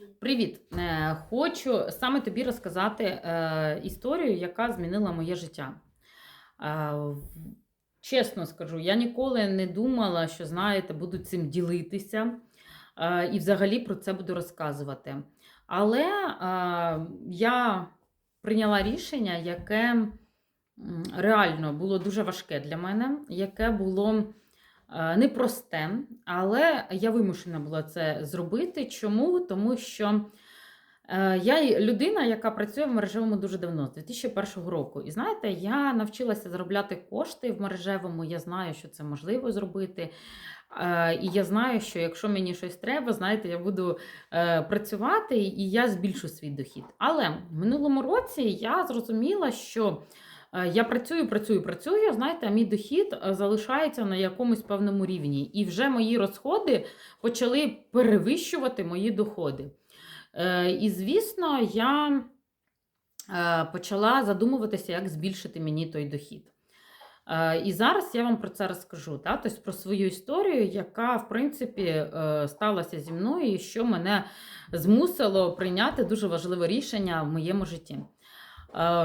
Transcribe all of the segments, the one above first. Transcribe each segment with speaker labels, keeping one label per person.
Speaker 1: Привіт! Е, Хочу саме тобі розказати е, історію, яка змінила моє життя. Е, Чесно скажу, я ніколи не думала, що, знаєте, буду цим ділитися і взагалі про це буду розказувати. Але я прийняла рішення, яке реально було дуже важке для мене, яке було непросте, але я вимушена була це зробити. Чому? Тому що е, я людина, яка працює в мережевому дуже давно, з 2001 року. І знаєте, я навчилася заробляти кошти в мережевому. Я знаю, що це можливо зробити. Е, І я знаю, що якщо мені щось треба, знаєте, я буду е, працювати і я збільшу свій дохід. Але в минулому році я зрозуміла, що е, я працюю, працюю, працюю, знаєте, а мій дохід е, залишається на якомусь певному рівні. І вже мої розходи почали перевищувати мої доходи. Е, І, звісно, я е, почала задумуватися, як збільшити мені той дохід. Е, І зараз я вам про це розкажу, та? тобто про свою історію, яка, в принципі, е, сталася зі мною, і що мене змусило прийняти дуже важливе рішення в моєму житті. Е,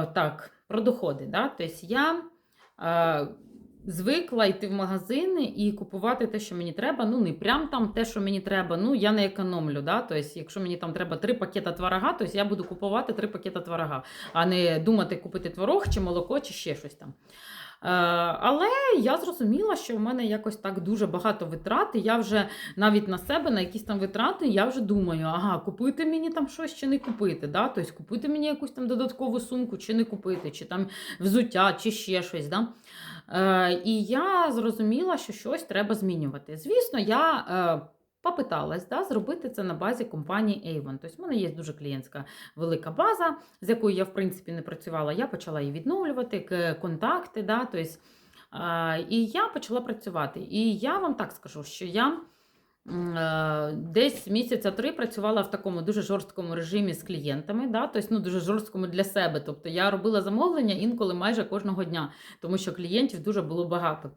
Speaker 1: Так, про доходи. Да? Тобто я е, звикла йти в магазини і купувати те, що мені треба. Ну, не прям там те, що мені треба. Ну, я не економлю. Да? Тобто, якщо мені там треба три пакета творога, то я буду купувати три пакета творога, а не думати купити творог чи молоко, чи ще щось там. Е, Але я зрозуміла, що в мене якось так дуже багато витрат, і я вже навіть на себе, на якісь там витрати, я вже думаю, ага, купити мені там щось чи не купити. Да? Тобто купити мені якусь там додаткову сумку, чи не купити, чи там взуття, чи ще щось. Да? Е, І я зрозуміла, що щось треба змінювати. Звісно, я. Попиталась да, зробити це на базі компанії Avon. Тобто, в мене є дуже клієнтська велика база, з якою я, в принципі, не працювала. Я почала її відновлювати, контакти. Да, тобто, і я почала працювати. І я вам так скажу, що я е, десь місяця три працювала в такому дуже жорсткому режимі з клієнтами, да, тобто, ну, дуже жорсткому для себе. Тобто я робила замовлення інколи майже кожного дня, тому що клієнтів дуже було багато.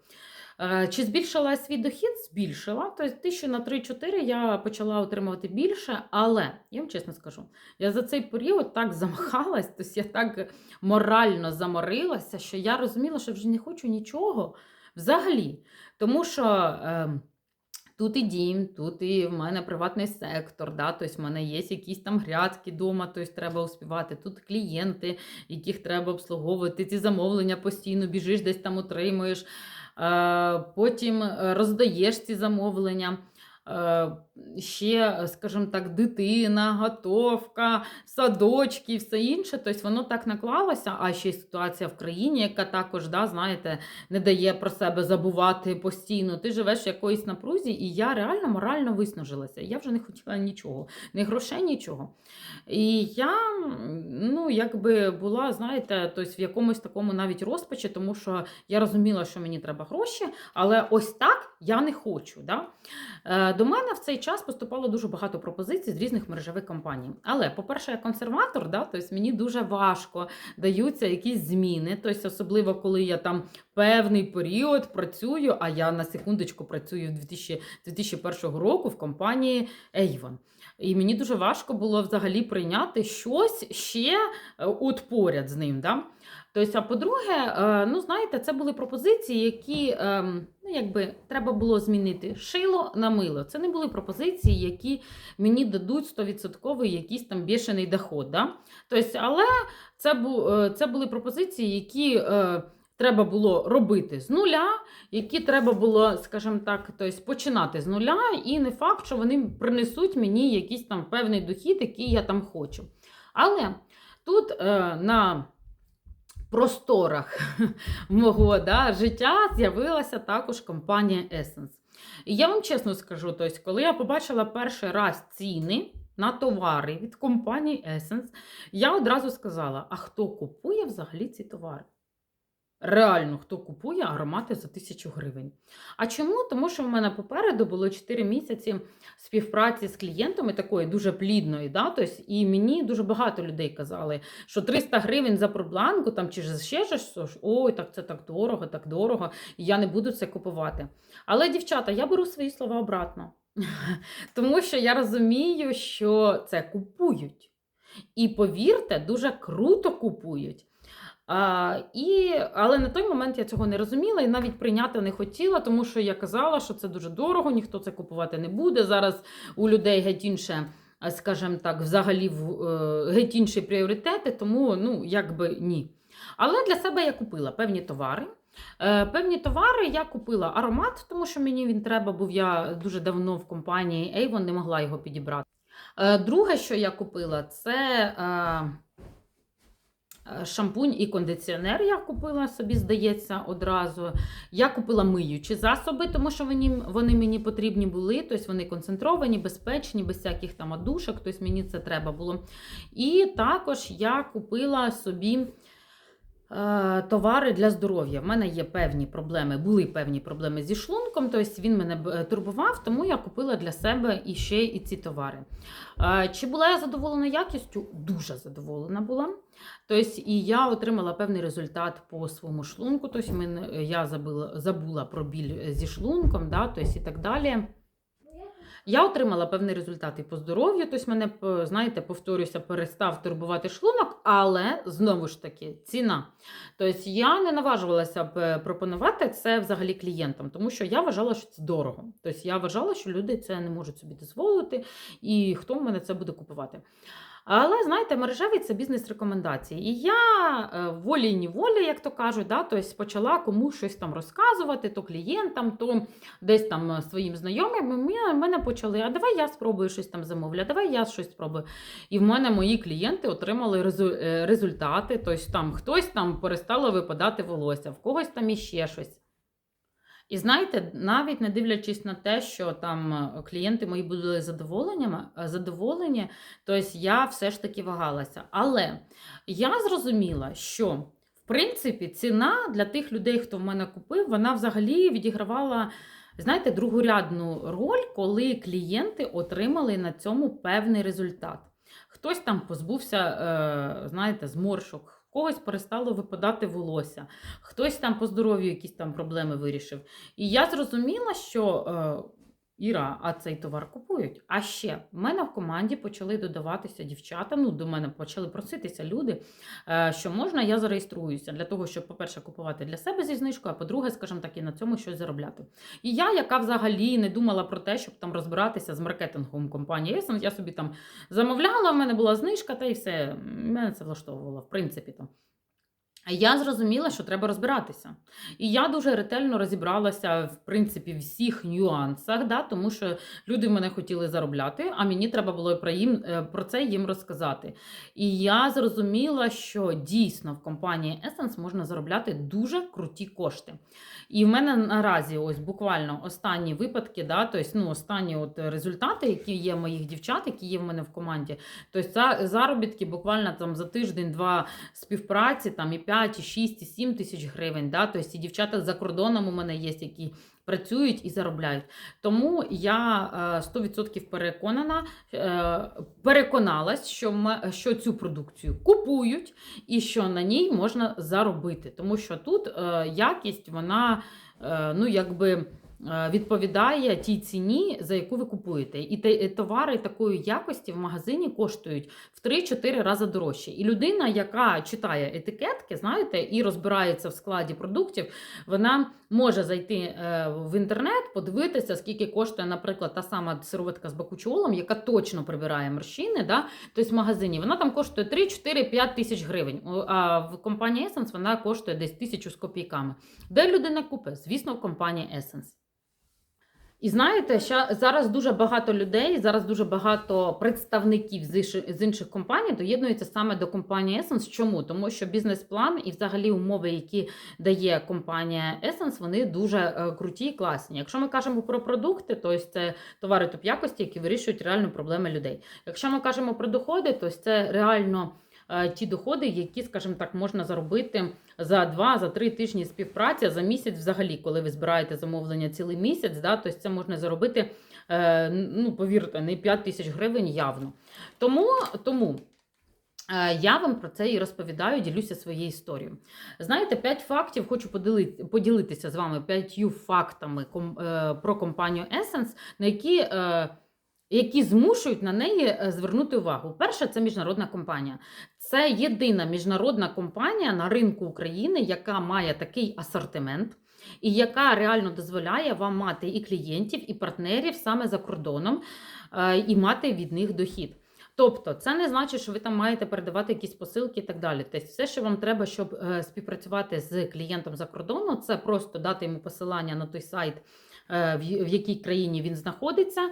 Speaker 1: Е, Чи збільшила свій дохід? Збільшила. Тобто тисячу на 3-4 я почала отримувати більше, але я вам чесно скажу, я за цей період так замахалась, тобто я так морально заморилася, що я розуміла, що вже не хочу нічого взагалі. Тому що. Е, Тут і дім, тут і в мене приватний сектор, да, тобто в мене є якісь там грядки вдома, тобто треба успівати. Тут клієнти, яких треба обслуговувати, ці замовлення постійно біжиш, десь там отримуєш, потім е, роздаєш ці замовлення. Е, Ще, скажімо так, дитина, готовка, садочки і все інше. Тобто воно так наклалося, а ще й ситуація в країні, яка також, да, знаєте, не дає про себе забувати постійно. Ти живеш в якоїсь напрузі, і я реально морально виснажилася. Я вже не хотіла нічого, ні грошей, нічого. І я ну, якби була, знаєте, тобто в якомусь такому навіть розпачі, тому що я розуміла, що мені треба гроші, але ось так я не хочу. Да? До мене в цей час поступало дуже багато пропозицій з різних мережевих компаній. Але, по-перше, я консерватор, да, тобто мені дуже важко даються якісь зміни. Тобто, особливо коли я там певний період працюю, а я на секундочку працюю 2000, 2001 року в компанії Avon. І мені дуже важко було взагалі прийняти щось ще е, от поряд з ним. Да? Тобто, а по-друге, е, ну знаєте, це були пропозиції, які ем, ну, якби треба було змінити шило на мило. Це не були пропозиції, які мені дадуть 100% якийсь там бішений доход. Да? Тобто, але це, бу, е, це були пропозиції, які е, треба було робити з нуля, які треба було, скажімо так, тобто, починати з нуля, і не факт, що вони принесуть мені якийсь там певний дохід, який я там хочу. Але тут на просторах мого да, життя з'явилася також компанія Essence. І я вам чесно скажу, тобто, коли я побачила перший раз ціни на товари від компанії Essence, я одразу сказала: а хто купує взагалі ці товари? Реально, хто купує аромати за тисячу гривень. А чому? Тому що в мене попереду було 4 місяці співпраці з клієнтами такої дуже плідної. Да? Тобто, і мені дуже багато людей казали, що 300 гривень за пробланку там, чи ще щось, ой, так це так дорого, так дорого, і я не буду це купувати. Але, дівчата, я беру свої слова обратно. Тому що я розумію, що це купують. І повірте, дуже круто купують. А, і, але на той момент я цього не розуміла і навіть прийняти не хотіла, тому що я казала, що це дуже дорого, ніхто це купувати не буде. Зараз у людей геть інше, скажімо так, взагалі е, геть інші пріоритети, тому ну, якби ні. Але для себе я купила певні товари. Е, Певні товари я купила аромат, тому що мені він треба був. Я дуже давно в компанії Avon не могла його підібрати. Е, Друге, що я купила, це е, е, шампунь і кондиціонер. Я купила собі, здається, одразу. Я купила миючі засоби, тому що вони, вони мені потрібні були. Тобто вони концентровані, безпечні, без всяких там одушок. Тобто мені це треба було. І також я купила собі. Е, Товари для здоров'я. В мене є певні проблеми, були певні проблеми зі шлунком, тобто він мене е, турбував, тому я купила для себе і ще і ці товари. Е, Чи була я задоволена якістю? Дуже задоволена була. Тобто, і я отримала певний результат по своєму шлунку. Тобто, я забула, про біль зі шлунком, да, тобто, і так далі. Я отримала певний результат і по здоров'ю, тобто мене, знаєте, повторюся, перестав турбувати шлунок, але знову ж таки ціна. Тобто я не наважувалася б е, пропонувати це взагалі клієнтам, тому що я вважала, що це дорого. Тобто я вважала, що люди це не можуть собі дозволити, і хто в мене це буде купувати. Але знаєте, мережевий це бізнес-рекомендації. І я е, волі неволі, як то кажуть, да, тобто почала комусь щось там розказувати, то клієнтам, то десь там е, своїм знайомим. Ми- мене почали, а давай я спробую щось там замовлю, а давай я щось спробую. І в мене мої клієнти отримали резу- е, результати. Тобто там хтось там перестало випадати волосся, в когось там іще щось. І знаєте, навіть не дивлячись на те, що там е, клієнти мої були е, задоволені, тобто я все ж таки вагалася. Але я зрозуміла, що в принципі ціна для тих людей, хто в мене купив, вона взагалі відігравала. Знаєте, другорядну роль, коли клієнти отримали на цьому певний результат. Хтось там позбувся, е, знаєте, зморшок, когось перестало випадати волосся, хтось там по здоров'ю якісь там проблеми вирішив. І я зрозуміла, що е, Іра, а цей товар купують. А ще в мене в команді почали додаватися дівчата. Ну, до мене почали проситися люди, е, що можна, я зареєструюся для того, щоб, по-перше, купувати для себе зі знижкою, а по-друге, скажімо так, і на цьому щось заробляти. І я, яка взагалі не думала про те, щоб там розбиратися з маркетингом компанії Essence, я собі там замовляла, в мене була знижка, та й все. Мене це влаштовувало, в принципі. там. Я зрозуміла, що треба розбиратися. І я дуже ретельно розібралася в принципі в всіх нюансах, да, тому що люди мене хотіли заробляти, а мені треба було про, їм, е, про це їм розказати. І я зрозуміла, що дійсно в компанії Essence можна заробляти дуже круті кошти. І в мене наразі ось буквально останні випадки, да, тобто, ну, останні от результати, які є моїх дівчат, які є в мене в команді. Тобто заробітки буквально там за тиждень-два співпраці, там і 5, і 6, 7 тисяч гривень. Да? Тобто і дівчата за кордоном у мене є, які працюють і заробляють. Тому я е, 100% переконана, е, переконалась, що, ми, що цю продукцію купують і що на ній можна заробити. Тому що тут е, якість, вона е, ну, якби. Е, Відповідає тій ціні, за яку ви купуєте. І те- товари такої якості в магазині коштують в 3-4 рази дорожче. І людина, яка читає етикетки, знаєте, і розбирається в складі продуктів, вона може зайти е, в інтернет, подивитися, скільки коштує, наприклад, та сама сироватка з бакучолом, яка точно прибирає морщини. Да? Тобто в магазині вона там коштує 3, 4, 5 тисяч гривень. А в компанії Essence вона коштує десь тисячу з копійками. Де людина купить? Звісно, в компанії Essence. І знаєте, ща, зараз дуже багато людей, зараз дуже багато представників з інших, компаній доєднуються саме до компанії Essence. Чому? Тому що бізнес-план і взагалі умови, які дає компанія Essence, вони дуже е, круті і класні. Якщо ми кажемо про продукти, то це товари топ якості, які вирішують реально проблеми людей. Якщо ми кажемо про доходи, то це реально ті доходи, які, скажімо так, можна заробити за 2-3 тижні співпраці, за місяць взагалі, коли ви збираєте замовлення цілий місяць, да, то це можна заробити, е, ну, повірте, не 5 тисяч гривень явно. Тому, тому Е, Я вам про це і розповідаю, ділюся своєю історією. Знаєте, 5 фактів хочу поділити, поділитися з вами п'ятью фактами ком- е, про компанію Essence, на які, е, які змушують на неї е, звернути увагу. Перше, це міжнародна компанія. Це єдина міжнародна компанія на ринку України, яка має такий асортимент. І яка реально дозволяє вам мати і клієнтів, і партнерів саме за кордоном, е, і мати від них дохід. Тобто, це не значить, що ви там маєте передавати якісь посилки і так далі. Тобто, все, що вам треба, щоб е, співпрацювати з клієнтом за кордону, це просто дати йому посилання на той сайт, в якій країні він знаходиться,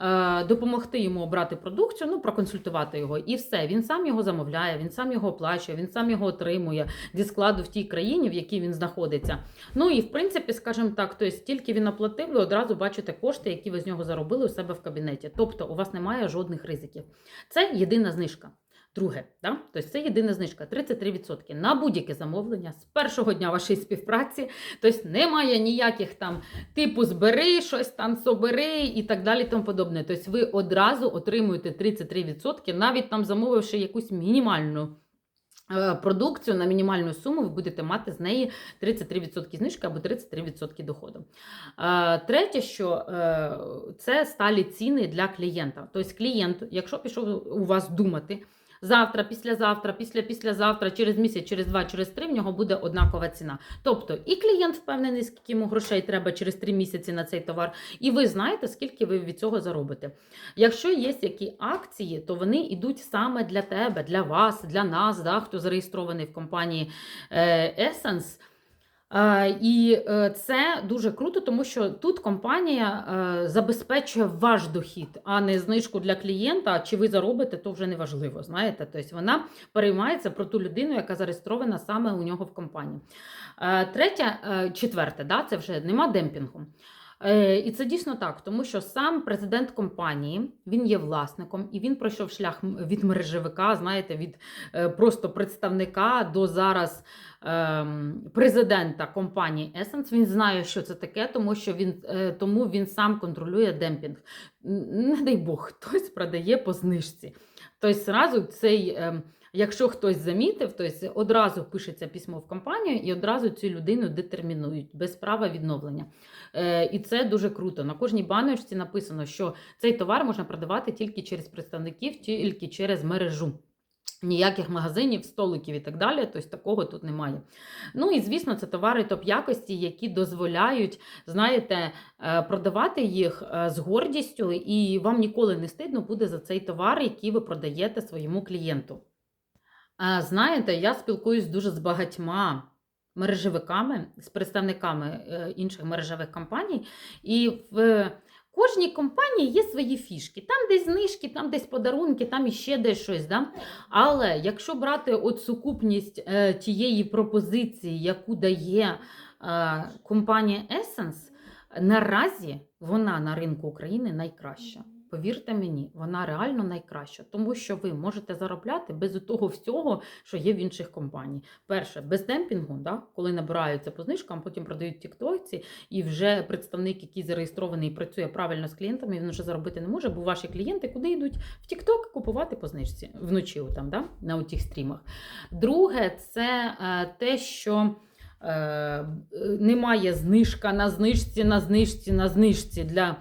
Speaker 1: е, допомогти йому обрати продукцію, ну проконсультувати його, і все. Він сам його замовляє, він сам його оплачує, він сам його отримує зі складу в тій країні, в якій він знаходиться. Ну і в принципі, скажімо так, тобто, тільки він оплатив, ви одразу бачите кошти, які ви з нього заробили у себе в кабінеті. Тобто, у вас немає жодних ризиків. Це єдина знижка. Друге, да? тобто це єдина знижка 33% на будь-яке замовлення з першого дня вашої співпраці. Тобто немає ніяких там типу збери щось там собери і так далі. Тому подобне. Тобто ви одразу отримуєте 33%, навіть там замовивши якусь мінімальну. е, Продукцію на мінімальну суму ви будете мати з неї 33% знижки або 33% доходу. Е, Третє, що е, це сталі ціни для клієнта. Тобто клієнт, якщо пішов у вас думати, завтра, післязавтра, після післязавтра, через місяць, через два, через три в нього буде однакова ціна. Тобто і клієнт впевнений, скільки йому грошей треба через три місяці на цей товар, і ви знаєте, скільки ви від цього заробите. Якщо є які акції, то вони йдуть саме для тебе, для вас, для нас, да, хто зареєстрований в компанії е, Essence. Е, І е, це дуже круто, тому що тут компанія е, забезпечує ваш дохід, а не знижку для клієнта. Чи ви заробите, то вже не важливо. Знаєте, тобто вона переймається про ту людину, яка зареєстрована саме у нього в компанії. Третє, четверте, да, це вже нема демпінгу. Е, І це дійсно так, тому що сам президент компанії він є власником і він пройшов шлях від мережевика, знаєте, від е, просто представника до зараз ем, президента компанії Essence. Він знає, що це таке, тому що він е, тому він сам контролює демпінг. Не дай Бог, хтось продає по знижці. Тобто, зразу цей. Якщо хтось замітив, то одразу пишеться письмо в компанію і одразу цю людину детермінують без права відновлення. Е, і це дуже круто. На кожній баночці написано, що цей товар можна продавати тільки через представників, тільки через мережу. Ніяких магазинів, столиків і так далі, тобто такого тут немає. Ну і звісно, це товари топ-якості, які дозволяють, знаєте, е, продавати їх е, з гордістю, і вам ніколи не стидно буде за цей товар, який ви продаєте своєму клієнту. Знаєте, я спілкуюсь дуже з багатьма мережевиками, з представниками е, інших мережевих компаній, і в кожній компанії є свої фішки. Там десь знижки, там десь подарунки, там іще десь щось. Да? Але якщо брати от сукупність е, тієї пропозиції, яку дає е, компанія Essence, наразі вона на ринку України найкраща. Повірте мені, вона реально найкраща, тому що ви можете заробляти без того всього, що є в інших компаній. Перше, без демпінгу, да, коли набираються по знижкам, потім продають тіктокці, і вже представник, який зареєстрований і працює правильно з клієнтами, він вже заробити не може, бо ваші клієнти куди йдуть в Тікток купувати по знижці вночі, там, да, на тих стрімах. Друге, це е, те, що. Е, немає знижка на знижці, на знижці, на знижці для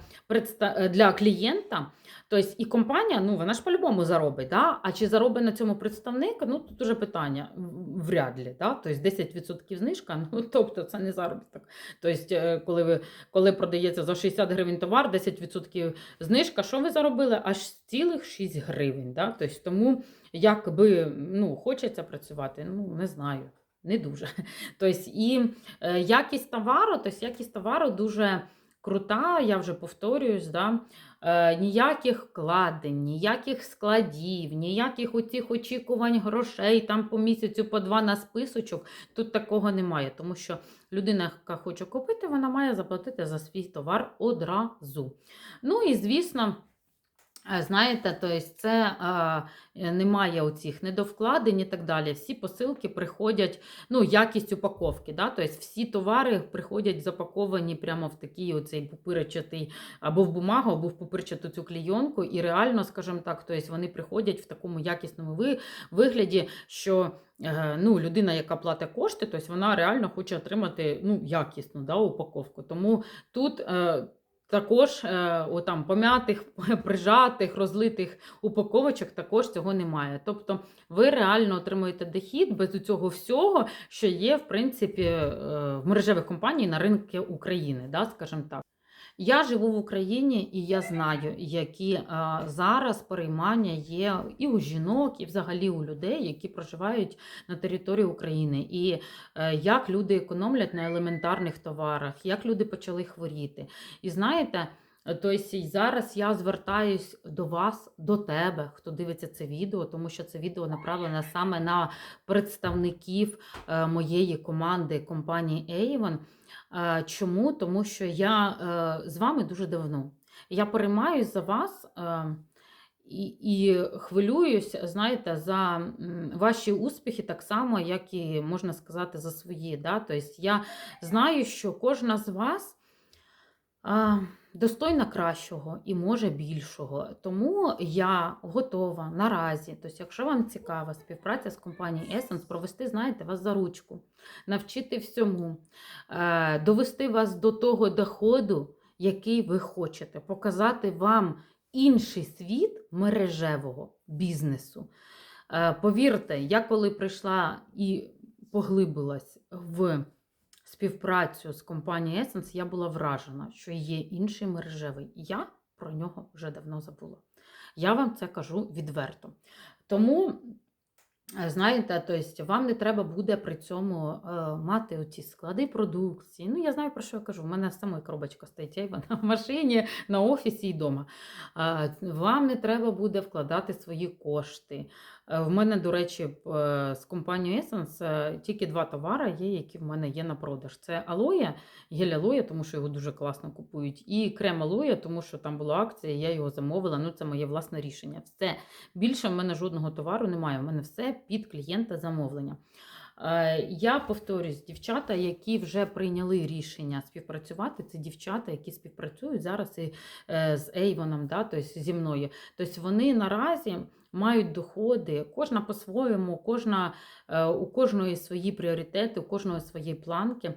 Speaker 1: е, для клієнта. Тобто і компанія, ну вона ж по-любому заробить. Да? А чи заробить на цьому представник? Ну тут уже питання вряд ли. Да? Тобто 10% знижка, ну тобто це не заробіток. Тобто, е, коли ви коли продається за 60 гривень товар, 10% знижка, що ви заробили? Аж цілих 6 гривень. Да? Тобто, тому якби ну, хочеться працювати, ну не знаю. Не дуже. Тобто, і е, якість товару, тобто якість товару дуже крута, я вже повторююсь, да? е, ніяких вкладень, ніяких складів, ніяких оцих очікувань грошей там по місяцю, по два на списочок. Тут такого немає, тому що людина, яка хоче купити, вона має заплатити за свій товар одразу. Ну і звісно. Е, Знаєте, тобто це е, немає оцих недовкладень і так далі. Всі посилки приходять, ну, якість упаковки. Да? Тобто всі товари приходять запаковані прямо в такий оцей пупирчатий, або в бумагу, або в пупирчату цю клійонку. І реально, скажімо так, тобто вони приходять в такому якісному ви- вигляді, що е, ну, людина, яка платить кошти, тобто вона реально хоче отримати ну, якісну да, упаковку. Тому тут. Також е, о, там, пом'ятих, прижатих, розлитих упаковочок також цього немає. Тобто ви реально отримуєте дохід без цього всього, що є, в принципі, е, в мережевих компаній на ринку України, да, скажімо так. Я живу в Україні і я знаю, які зараз переймання є і у жінок, і взагалі у людей, які проживають на території України, і е, як люди економлять на елементарних товарах, як люди почали хворіти. І знаєте, тобто зараз я звертаюсь до вас, до тебе, хто дивиться це відео, тому що це відео направлене саме на представників е, моєї команди компанії Avon. Е, Чому? Тому що я е, з вами дуже давно. Я переймаюсь за вас е, і, і хвилююсь, знаєте, за ваші успіхи так само, як і можна сказати, за свої. Да? Тобто я знаю, що кожна з вас достойна кращого і може більшого. Тому я готова наразі. Тобто, якщо вам цікава співпраця з компанією Essence, провести, знаєте, вас за ручку, навчити всьому, е, довести вас до того доходу, який ви хочете, показати вам інший світ мережевого бізнесу. Е, Повірте, я коли прийшла і поглибилась в співпрацю з компанією Essence, я була вражена, що є інший мережевий. Я про нього вже давно забула. Я вам це кажу відверто. Тому, е, знаєте, тобто, вам не треба буде при цьому е, мати оці склади продукції. Ну, я знаю, про що я кажу. У мене сама коробочка стоїть вона в машині, на офісі і вдома. Вам не треба буде вкладати свої кошти. Е, В мене, до речі, е, з компанією Essence е, тільки два товари є, які в мене є на продаж. Це алоє, гель алоє, тому що його дуже класно купують, і крем алоє, тому що там була акція, я його замовила. Ну, це моє власне рішення. Все. Більше в мене жодного товару немає. У мене все під клієнта замовлення. Е, Я повторюсь, дівчата, які вже прийняли рішення співпрацювати, це дівчата, які співпрацюють зараз і е, з Ейвоном, да, тобто зі мною. Тобто вони наразі мають доходи, кожна по-своєму, кожна, е, у кожної свої пріоритети, у кожної свої планки.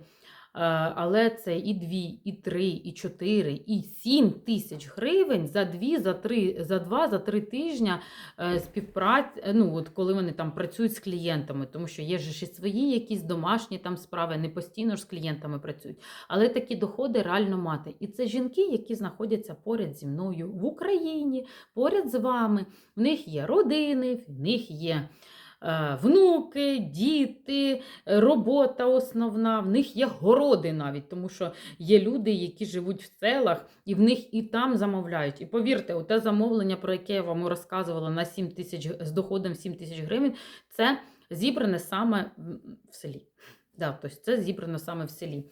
Speaker 1: Е, Але це і 2, і 3, і 4, і 7 тисяч гривень за 2, за 3, за 2, за 3 тижня е, співпраці, ну от коли вони там працюють з клієнтами, тому що є ж і свої якісь домашні там справи, не постійно ж з клієнтами працюють. Але такі доходи реально мати. І це жінки, які знаходяться поряд зі мною в Україні, поряд з вами. В них є родини, в них є. Е, Внуки, діти, е, робота основна, в них є городи навіть, тому що є люди, які живуть в селах, і в них і там замовляють. І повірте, те замовлення, про яке я вам розказувала на 7 тисяч з доходом 7 тисяч гривень, це зібране саме в селі. Да, тобто це зібрано саме в селі.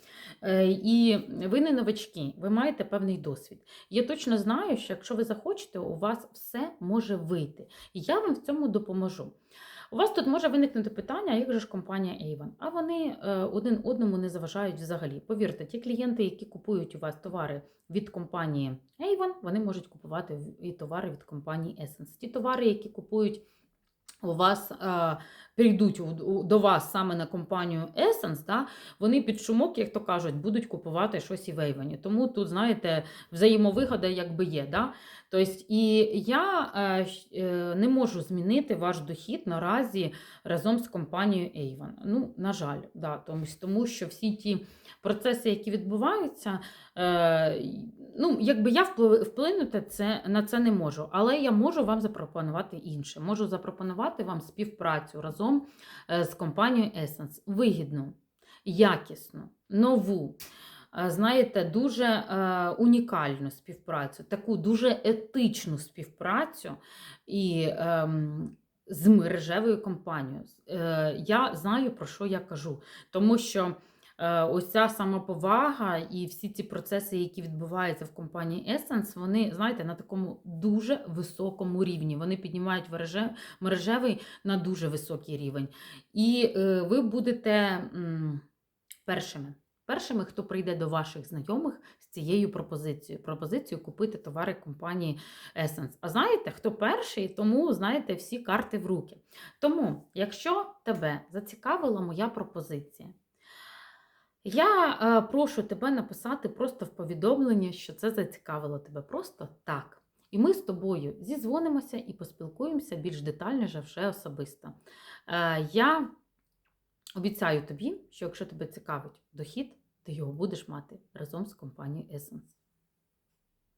Speaker 1: Е, і ви не новачки, ви маєте певний досвід. Я точно знаю, що якщо ви захочете, у вас все може вийти. І я вам в цьому допоможу. У вас тут може виникнути питання, як же ж компанія Avon? А вони е, один одному не заважають взагалі. Повірте, ті клієнти, які купують у вас товари від компанії Avon, вони можуть купувати і товари від компанії Essence. Ті товари, які купують у вас е, прийдуть до вас саме на компанію Essence, да, вони під шумок, як то кажуть, будуть купувати щось і в Avon. Тому тут, знаєте, взаємовигода якби є. Да? Тобто, і я е, е, не можу змінити ваш дохід наразі разом з компанією Avon. Ну, на жаль, да, тому, тому що всі ті процеси, які відбуваються, е, ну, якби я впли- вплинути це, на це не можу, але я можу вам запропонувати інше. Можу запропонувати вам співпрацю разом з компанією Essence. Вигідну, якісну, нову. Е, Знаєте, дуже е, унікальну співпрацю, таку дуже етичну співпрацю і ем, з мережевою компанією. Е, я знаю, про що я кажу, тому що ось ця самоповага і всі ці процеси, які відбуваються в компанії Essence, вони, знаєте, на такому дуже високому рівні. Вони піднімають мережевий на дуже високий рівень. І ви будете першими. Першими, хто прийде до ваших знайомих з цією пропозицією, пропозицією купити товари компанії Essence. А знаєте, хто перший, тому знаєте всі карти в руки. Тому, якщо тебе зацікавила моя пропозиція, я е, прошу тебе написати просто в повідомлення, що це зацікавило тебе просто так. І ми з тобою зізвонимося і поспілкуємося більш детальніше вже особисто. Е, я обіцяю тобі, що якщо тебе цікавить дохід, ти його будеш мати разом з компанією Essence.